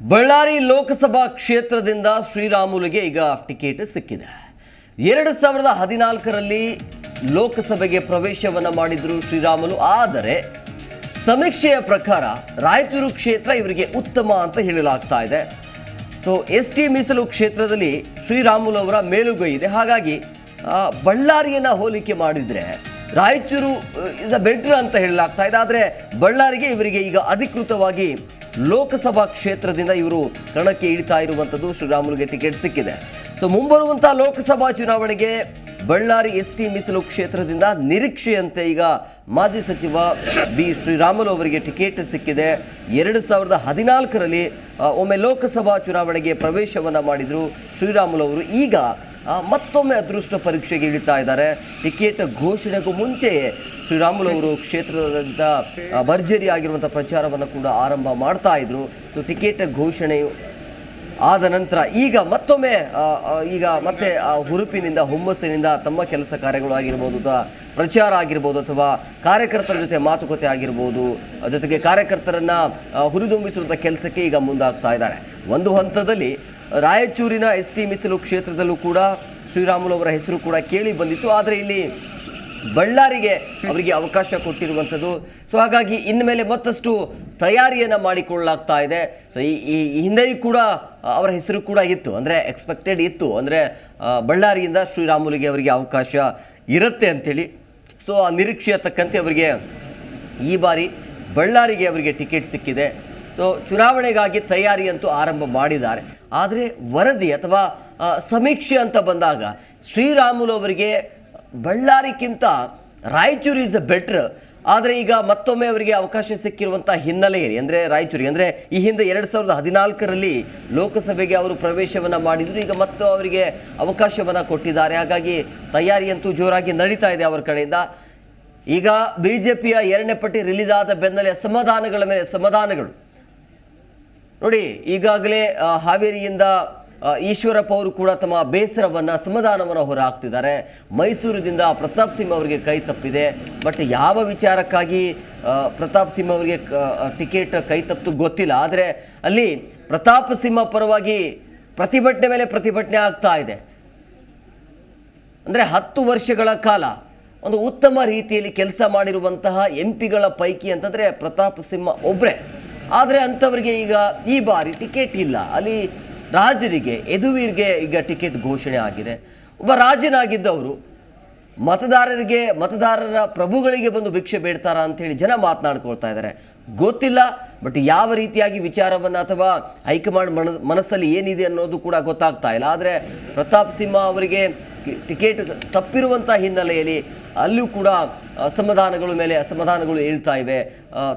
ಬಳ್ಳಾರಿ ಲೋಕಸಭಾ ಕ್ಷೇತ್ರದಿಂದ ಶ್ರೀರಾಮುಲುಗೆ ಈಗ ಟಿಕೆಟ್ ಸಿಕ್ಕಿದೆ. ಎರಡು ಸಾವಿರದ ಹದಿನಾಲ್ಕರಲ್ಲಿ ಲೋಕಸಭೆಗೆ ಪ್ರವೇಶವನ್ನು ಮಾಡಿದ್ರು ಶ್ರೀರಾಮುಲು, ಆದರೆ ಸಮೀಕ್ಷೆಯ ಪ್ರಕಾರ ರಾಯಚೂರು ಕ್ಷೇತ್ರ ಇವರಿಗೆ ಉತ್ತಮ ಅಂತ ಹೇಳಲಾಗ್ತಾ ಇದೆ. ಸೊ ಎಸ್ ಟಿ ಮೀಸಲು ಕ್ಷೇತ್ರದಲ್ಲಿ ಶ್ರೀರಾಮುಲು ಅವರ ಮೇಲುಗೈ ಇದೆ. ಹಾಗಾಗಿ ಬಳ್ಳಾರಿಯನ್ನು ಹೋಲಿಕೆ ಮಾಡಿದರೆ ರಾಯಚೂರು ಇಸ್ ಅ ಬೆಟ್ರ್ ಅಂತ ಹೇಳಲಾಗ್ತಾ ಇದೆ. ಆದರೆ ಬಳ್ಳಾರಿಗೆ ಇವರಿಗೆ ಈಗ ಅಧಿಕೃತವಾಗಿ ಲೋಕಸಭಾ ಕ್ಷೇತ್ರದಿಂದ ಇವರು ಕಣಕ್ಕೆ ಇಳಿತಾ ಇರುವಂಥದ್ದು ಶ್ರೀರಾಮುಲುಗೆ ಟಿಕೆಟ್ ಸಿಕ್ಕಿದೆ. ಸೊ ಮುಂಬರುವಂಥ ಲೋಕಸಭಾ ಚುನಾವಣೆಗೆ ಬಳ್ಳಾರಿ ಎಸ್ ಟಿ ಮೀಸಲು ಕ್ಷೇತ್ರದಿಂದ ನಿರೀಕ್ಷೆಯಂತೆ ಈಗ ಮಾಜಿ ಸಚಿವ ಬಿ ಶ್ರೀರಾಮುಲು ಅವರಿಗೆ ಟಿಕೆಟ್ ಸಿಕ್ಕಿದೆ. ಎರಡು ಸಾವಿರದ ಹದಿನಾಲ್ಕರಲ್ಲಿ ಒಮ್ಮೆ ಲೋಕಸಭಾ ಚುನಾವಣೆಗೆ ಪ್ರವೇಶವನ್ನು ಮಾಡಿದರು ಶ್ರೀರಾಮುಲು ಅವರು. ಈಗ ಮತ್ತೊಮ್ಮೆ ಅದೃಷ್ಟ ಪರೀಕ್ಷೆಗೆ ಇಳಿತಾ ಇದ್ದಾರೆ. ಟಿಕೆಟ್ ಘೋಷಣೆಗೂ ಮುಂಚೆಯೇ ಶ್ರೀರಾಮುಲು ಅವರು ಕ್ಷೇತ್ರದಂಥ ಭರ್ಜರಿಯಾಗಿರುವಂಥ ಪ್ರಚಾರವನ್ನು ಕೂಡ ಆರಂಭ ಮಾಡ್ತಾ ಇದ್ರು. ಸೊ ಟಿಕೆಟ್ ಘೋಷಣೆಯು ಆದ ನಂತರ ಈಗ ಮತ್ತೊಮ್ಮೆ ಈಗ ಮತ್ತೆ, ಆ, ಹುರುಪಿನಿಂದ, ಹುಮ್ಮಸ್ಸಿನಿಂದ ತಮ್ಮ ಕೆಲಸ ಕಾರ್ಯಗಳು ಆಗಿರ್ಬೋದು ಅಥವಾ ಪ್ರಚಾರ ಆಗಿರ್ಬೋದು ಅಥವಾ ಕಾರ್ಯಕರ್ತರ ಜೊತೆ ಮಾತುಕತೆ ಆಗಿರ್ಬೋದು, ಜೊತೆಗೆ ಕಾರ್ಯಕರ್ತರನ್ನು ಹುರಿದುಂಬಿಸುವಂಥ ಕೆಲಸಕ್ಕೆ ಈಗ ಮುಂದಾಗ್ತಾ ಇದ್ದಾರೆ. ಒಂದು ಹಂತದಲ್ಲಿ ರಾಯಚೂರಿನ ಎಸ್ ಟಿ ಮೀಸಲು ಕ್ಷೇತ್ರದಲ್ಲೂ ಕೂಡ ಶ್ರೀರಾಮುಲು ಅವರ ಹೆಸರು ಕೂಡ ಕೇಳಿ ಬಂದಿತ್ತು. ಆದರೆ ಇಲ್ಲಿ ಬಳ್ಳಾರಿಗೆ ಅವರಿಗೆ ಅವಕಾಶ ಕೊಟ್ಟಿರುವಂಥದ್ದು. ಸೊ ಹಾಗಾಗಿ ಇನ್ಮೇಲೆ ಮತ್ತಷ್ಟು ತಯಾರಿಯನ್ನು ಮಾಡಿಕೊಳ್ಳಲಾಗ್ತಾ ಇದೆ. ಸೊ ಈ ಹಿಂದೆಯೂ ಕೂಡ ಅವರ ಹೆಸರು ಕೂಡ ಇತ್ತು. ಅಂದರೆ ಎಕ್ಸ್ಪೆಕ್ಟೆಡ್ ಇತ್ತು. ಅಂದರೆ ಬಳ್ಳಾರಿಯಿಂದ ಶ್ರೀರಾಮುಲಿಗೆ ಅವರಿಗೆ ಅವಕಾಶ ಇರುತ್ತೆ ಅಂಥೇಳಿ ಸೊ ಆ ನಿರೀಕ್ಷೆಯ ತಕ್ಕಂತೆ ಅವರಿಗೆ ಈ ಬಾರಿ ಬಳ್ಳಾರಿಗೆ ಅವರಿಗೆ ಟಿಕೆಟ್ ಸಿಕ್ಕಿದೆ. ಸೊ ಚುನಾವಣೆಗಾಗಿ ತಯಾರಿ ಅಂತೂ ಆರಂಭ ಮಾಡಿದ್ದಾರೆ. ಆದರೆ ವರದಿ ಅಥವಾ ಸಮೀಕ್ಷೆ ಅಂತ ಬಂದಾಗ ಶ್ರೀರಾಮುಲು ಅವರಿಗೆ ಬಳ್ಳಾರಿಗಿಂತ ರಾಯಚೂರು ಈಸ್ ಅ ಬೆಟ್ರ್ ಆದರೆ ಈಗ ಮತ್ತೊಮ್ಮೆ ಅವರಿಗೆ ಅವಕಾಶ ಸಿಕ್ಕಿರುವಂಥ ಹಿನ್ನೆಲೆಯಲ್ಲಿ ಅಂದರೆ ರಾಯಚೂರಿಗೆ. ಅಂದರೆ ಈ ಹಿಂದೆ ಎರಡು ಸಾವಿರದ ಹದಿನಾಲ್ಕರಲ್ಲಿ ಲೋಕಸಭೆಗೆ ಅವರು ಪ್ರವೇಶವನ್ನು ಮಾಡಿದರು. ಈಗ ಮತ್ತು ಅವರಿಗೆ ಅವಕಾಶವನ್ನು ಕೊಟ್ಟಿದ್ದಾರೆ. ಹಾಗಾಗಿ ತಯಾರಿಯಂತೂ ಜೋರಾಗಿ ನಡೀತಾ ಇದೆ ಅವರ ಕಡೆಯಿಂದ. ಈಗ ಬಿ ಜೆ ಪಿಯ ಎರಡನೇ ಪಟ್ಟಿ ರಿಲೀಸ್ ಆದ ಬೆನ್ನಲ್ಲೇ ಅಸಮಾಧಾನಗಳ ಮೇಲೆ, ಅಸಮಾಧಾನಗಳು. ನೋಡಿ, ಈಗಾಗಲೇ ಹಾವೇರಿಯಿಂದ ಈಶ್ವರಪ್ಪ ಅವರು ಕೂಡ ತಮ್ಮ ಬೇಸರವನ್ನು ಅಸಮಾಧಾನವನ್ನು ಹೊರಹಾಕ್ತಿದ್ದಾರೆ. ಮೈಸೂರಿನಿಂದ ಪ್ರತಾಪ್ ಸಿಂಹ ಅವರಿಗೆ ಕೈ ತಪ್ಪಿದೆ. ಬಟ್ ಯಾವ ವಿಚಾರಕ್ಕಾಗಿ ಪ್ರತಾಪ್ ಸಿಂಹ ಅವರಿಗೆ ಟಿಕೆಟ್ ಕೈ ತಪ್ಪಿತು ಗೊತ್ತಿಲ್ಲ. ಆದರೆ ಅಲ್ಲಿ ಪ್ರತಾಪ್ ಸಿಂಹ ಪರವಾಗಿ ಪ್ರತಿಭಟನೆ ಮೇಲೆ ಪ್ರತಿಭಟನೆ ಆಗ್ತಾ ಇದೆ. ಅಂದರೆ ಹತ್ತು ವರ್ಷಗಳ ಕಾಲ ಒಂದು ಉತ್ತಮ ರೀತಿಯಲ್ಲಿ ಕೆಲಸ ಮಾಡಿರುವಂತಹ ಎಂ ಪಿಗಳ ಪೈಕಿ ಅಂತಂದರೆ ಪ್ರತಾಪ್ ಸಿಂಹ ಒಬ್ಬರೇ ಆದರೆ ಅಂಥವ್ರಿಗೆ ಈಗ ಈ ಬಾರಿ ಟಿಕೆಟ್ ಇಲ್ಲ. ಅಲ್ಲಿ ರಾಜರಿಗೆ, ಯದುವೀರ್ಗೆ ಈಗ ಟಿಕೆಟ್ ಘೋಷಣೆ ಆಗಿದೆ. ಒಬ್ಬ ರಾಜನಾಗಿದ್ದವರು ಮತದಾರರಿಗೆ, ಮತದಾರರ ಪ್ರಭುಗಳಿಗೆ ಬಂದು ಭಿಕ್ಷೆ ಬೇಡ್ತಾರಾ ಅಂತೇಳಿ ಜನ ಮಾತನಾಡ್ಕೊಳ್ತಾ ಇದ್ದಾರೆ. ಗೊತ್ತಿಲ್ಲ, ಬಟ್ ಯಾವ ರೀತಿಯಾಗಿ ವಿಚಾರವನ್ನು ಅಥವಾ ಹೈಕಮಾಂಡ್ ಮನ ಮನಸ್ಸಲ್ಲಿ ಏನಿದೆ ಅನ್ನೋದು ಕೂಡ ಗೊತ್ತಾಗ್ತಾ ಇಲ್ಲ. ಆದರೆ ಪ್ರತಾಪ್ ಸಿಂಹ ಅವರಿಗೆ ಟಿಕೆಟ್ ತಪ್ಪಿರುವಂಥ ಹಿನ್ನೆಲೆಯಲ್ಲಿ ಅಲ್ಲೂ ಕೂಡ ಅಸಮಾಧಾನಗಳ ಮೇಲೆ ಅಸಮಾಧಾನಗಳು ಹೇಳ್ತಾ ಇವೆ.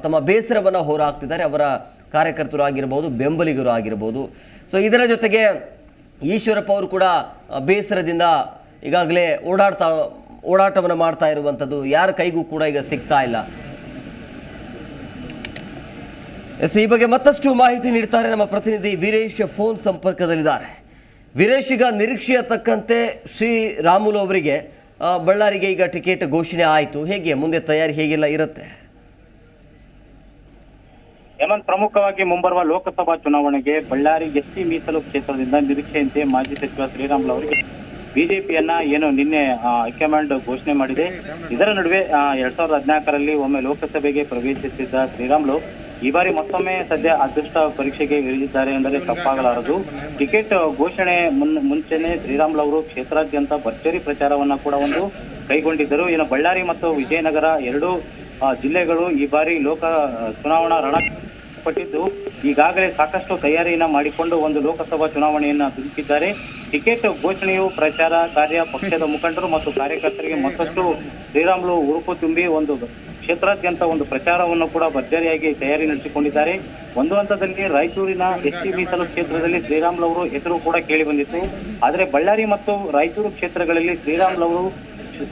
ತಮ್ಮ ಬೇಸರವನ್ನು ಹೊರಹಾಕ್ತಿದ್ದಾರೆ ಅವರ ಕಾರ್ಯಕರ್ತರು ಆಗಿರ್ಬೋದು ಬೆಂಬಲಿಗರು ಆಗಿರ್ಬೋದು ಸೊ ಇದರ ಜೊತೆಗೆ ಈಶ್ವರಪ್ಪ ಅವರು ಕೂಡ ಬೇಸರದಿಂದ ಈಗಾಗಲೇ ಓಡಾಡ್ತಾ, ಓಡಾಟವನ್ನು ಮಾಡ್ತಾ ಇರುವಂಥದ್ದು. ಯಾರ ಕೈಗೂ ಕೂಡ ಈಗ ಸಿಗ್ತಾ ಇಲ್ಲ. ಎಸ್ ಈ ಬಗ್ಗೆ ಮತ್ತಷ್ಟು ಮಾಹಿತಿ ನೀಡ್ತಾರೆ ನಮ್ಮ ಪ್ರತಿನಿಧಿ ವೀರೇಶ್ ಫೋನ್ ಸಂಪರ್ಕದಲ್ಲಿದ್ದಾರೆ. ವೀರೇಶ್ ಈಗ ನಿರೀಕ್ಷೆಯ ತಕ್ಕಂತೆ ಶ್ರೀ ರಾಮುಲು ಅವರಿಗೆ ಬಳ್ಳಾರಿಗೆ ಈಗ ಟಿಕೆಟ್ ಘೋಷಣೆ ಆಯಿತು. ಹೇಗೆ? ಮುಂದೆ ತಯಾರಿ ಹೇಗೆಲ್ಲ ಇರುತ್ತೆ? ಹೇಮಂತ್ ಪ್ರಮುಖವಾಗಿ ಮುಂಬರುವ ಲೋಕಸಭಾ ಚುನಾವಣೆಗೆ ಬಳ್ಳಾರಿ ಎಸ್ಟಿ ಮೀಸಲು ಕ್ಷೇತ್ರದಿಂದ ನಿರೀಕ್ಷೆಯಂತೆ ಮಾಜಿ ಸಚಿವ ಶ್ರೀರಾಮುಲು ಅವರಿಗೆ ಬಿಜೆಪಿಯನ್ನ ಏನು ನಿನ್ನೆ ಹೈಕಮಾಂಡ್ ಘೋಷಣೆ ಮಾಡಿದೆ. ಇದರ ನಡುವೆ ಎರಡ್ ಸಾವಿರದ ಹದಿನಾಲ್ಕರಲ್ಲಿ ಒಮ್ಮೆ ಲೋಕಸಭೆಗೆ ಪ್ರವೇಶಿಸಿದ್ದ ಶ್ರೀರಾಮುಲು ಈ ಬಾರಿ ಮತ್ತೊಮ್ಮೆ ಸದ್ಯ ಅದೃಷ್ಟ ಪರೀಕ್ಷೆಗೆ ಇಳಿದಿದ್ದಾರೆ ಎಂದರೆ ತಪ್ಪಾಗಲಾರದು. ಟಿಕೆಟ್ ಘೋಷಣೆ ಮುನ್, ಮುಂಚೆನೆ ಶ್ರೀರಾಮುಲು ಅವರು ಕ್ಷೇತ್ರಾದ್ಯಂತ ಭರ್ಜರಿ ಪ್ರಚಾರವನ್ನ ಕೂಡ ಒಂದು ಕೈಗೊಂಡಿದ್ದರು. ಏನು ಬಳ್ಳಾರಿ ಮತ್ತು ವಿಜಯನಗರ ಎರಡೂ ಜಿಲ್ಲೆಗಳು ಈ ಬಾರಿ ಲೋಕ ಚುನಾವಣಾ ರಣ ಪಟ್ಟಿದ್ದು ಈಗಾಗಲೇ ಸಾಕಷ್ಟು ತಯಾರಿಯನ್ನ ಮಾಡಿಕೊಂಡು ಒಂದು ಲೋಕಸಭಾ ಚುನಾವಣೆಯನ್ನ ತಿಳಿಸಿದ್ದಾರೆ ಟಿಕೆಟ್ ಘೋಷಣೆಯು ಪ್ರಚಾರ ಕಾರ್ಯ ಪಕ್ಷದ ಮುಖಂಡರು ಮತ್ತು ಕಾರ್ಯಕರ್ತರಿಗೆ ಮತ್ತಷ್ಟು ಶ್ರೀರಾಮುಲು ಉರುಪು ತುಂಬಿ ಒಂದು ಕ್ಷೇತ್ರಾದ್ಯಂತ ಒಂದು ಪ್ರಚಾರವನ್ನು ಕೂಡ ಭರ್ಜರಿಯಾಗಿ ತಯಾರಿ ನಡೆಸಿಕೊಂಡಿದ್ದಾರೆ. ಒಂದು ಹಂತದಲ್ಲಿ ರಾಯಚೂರಿನ ಎಸ್ಟಿ ಮೀಸಲು ಕ್ಷೇತ್ರದಲ್ಲಿ ಶ್ರೀರಾಮುಲು ಅವರು ಹೆಸರು ಕೂಡ ಕೇಳಿ ಬಂದಿತ್ತು. ಆದರೆ ಬಳ್ಳಾರಿ ಮತ್ತು ರಾಯಚೂರು ಕ್ಷೇತ್ರಗಳಲ್ಲಿ ಶ್ರೀರಾಮುಲು ಅವರು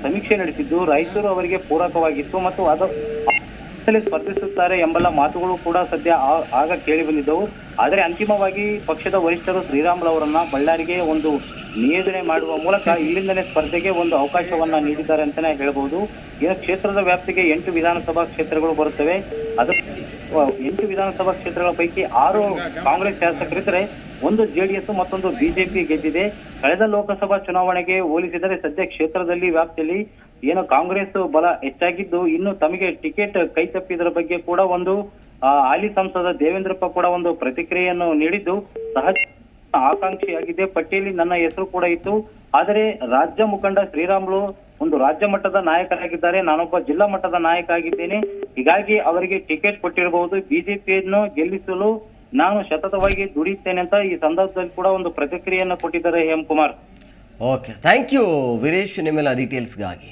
ಸಮೀಕ್ಷೆ ನಡೆಸಿದ್ದು ರಾಯಚೂರು ಅವರಿಗೆ ಪೂರಕವಾಗಿತ್ತು ಮತ್ತು ಅದು ಸ್ಪರ್ಧಿಸುತ್ತಾರೆ ಎಂಬೆಲ್ಲ ಮಾತುಗಳು ಕೂಡ ಸದ್ಯ ಆಗ ಕೇಳಿ ಬಂದಿದ್ದವು. ಆದರೆ ಅಂತಿಮವಾಗಿ ಪಕ್ಷದ ವರಿಷ್ಠರು ಶ್ರೀರಾಮುಲು ಅವರನ್ನ ಬಳ್ಳಾರಿಗೆ ಒಂದು ನಿಯೋಜನೆ ಮಾಡುವ ಮೂಲಕ ಇಲ್ಲಿಂದಲೇ ಸ್ಪರ್ಧೆಗೆ ಒಂದು ಅವಕಾಶವನ್ನ ನೀಡಿದ್ದಾರೆ ಅಂತಾನೆ ಹೇಳಬಹುದು ಈಗ ಕ್ಷೇತ್ರದ ವ್ಯಾಪ್ತಿಗೆ ಎಂಟು ವಿಧಾನಸಭಾ ಕ್ಷೇತ್ರಗಳು ಬರುತ್ತವೆ. ಅದು ಎಂಟು ವಿಧಾನಸಭಾ ಕ್ಷೇತ್ರಗಳ ಪೈಕಿ ಆರು ಕಾಂಗ್ರೆಸ್ ಶಾಸಕರಿದ್ದರೆ ಒಂದು ಜೆಡಿಎಸ್ ಮತ್ತೊಂದು ಬಿಜೆಪಿ ಗೆದ್ದಿದೆ. ಕಳೆದ ಲೋಕಸಭಾ ಚುನಾವಣೆಗೆ ಹೋಲಿಸಿದರೆ ಸದ್ಯ ಕ್ಷೇತ್ರದಲ್ಲಿ ವ್ಯಾಪ್ತಿಯಲ್ಲಿ ಏನು ಕಾಂಗ್ರೆಸ್ ಬಲ ಹೆಚ್ಚಾಗಿದ್ದು ಇನ್ನು ತಮಗೆ ಟಿಕೆಟ್ ಕೈ ತಪ್ಪಿದರ ಬಗ್ಗೆ ಕೂಡ ಒಂದು ಹಾಲಿ ಸಂಸದ ದೇವೇಂದ್ರಪ್ಪ ಕೂಡ ಒಂದು ಪ್ರತಿಕ್ರಿಯೆಯನ್ನು ನೀಡಿದ್ದು ಸಹಜ ಆಕಾಂಕ್ಷಿಯಾಗಿದೆ. ಪಟ್ಟಿಯಲ್ಲಿ ನನ್ನ ಹೆಸರು ಕೂಡ ಇತ್ತು. ಆದರೆ ರಾಜ್ಯ ಮುಖಂಡ ಶ್ರೀರಾಮುಲು ಒಂದು ರಾಜ್ಯ ಮಟ್ಟದ ನಾಯಕರಾಗಿದ್ದಾರೆ. ನಾನೊಬ್ಬ ಜಿಲ್ಲಾ ಮಟ್ಟದ ನಾಯಕ ಆಗಿದ್ದೇನೆ ಹೀಗಾಗಿ ಅವರಿಗೆ ಟಿಕೆಟ್ ಕೊಟ್ಟಿರಬಹುದು. ಬಿಜೆಪಿಯನ್ನು ಗೆಲ್ಲಿಸಲು ನಾನು ಸತತವಾಗಿ ದುಡಿಯುತ್ತೇನೆ ಅಂತ ಈ ಸಂದರ್ಭದಲ್ಲಿ ಕೂಡ ಒಂದು ಪ್ರತಿಕ್ರಿಯೆಯನ್ನು ಕೊಟ್ಟಿದ್ದಾರೆ Hem Kumar okay thank you Veeresh, ನಿಮ್ಮೆಲ್ಲ ಡೀಟೇಲ್ಸ್ಗಾಗಿ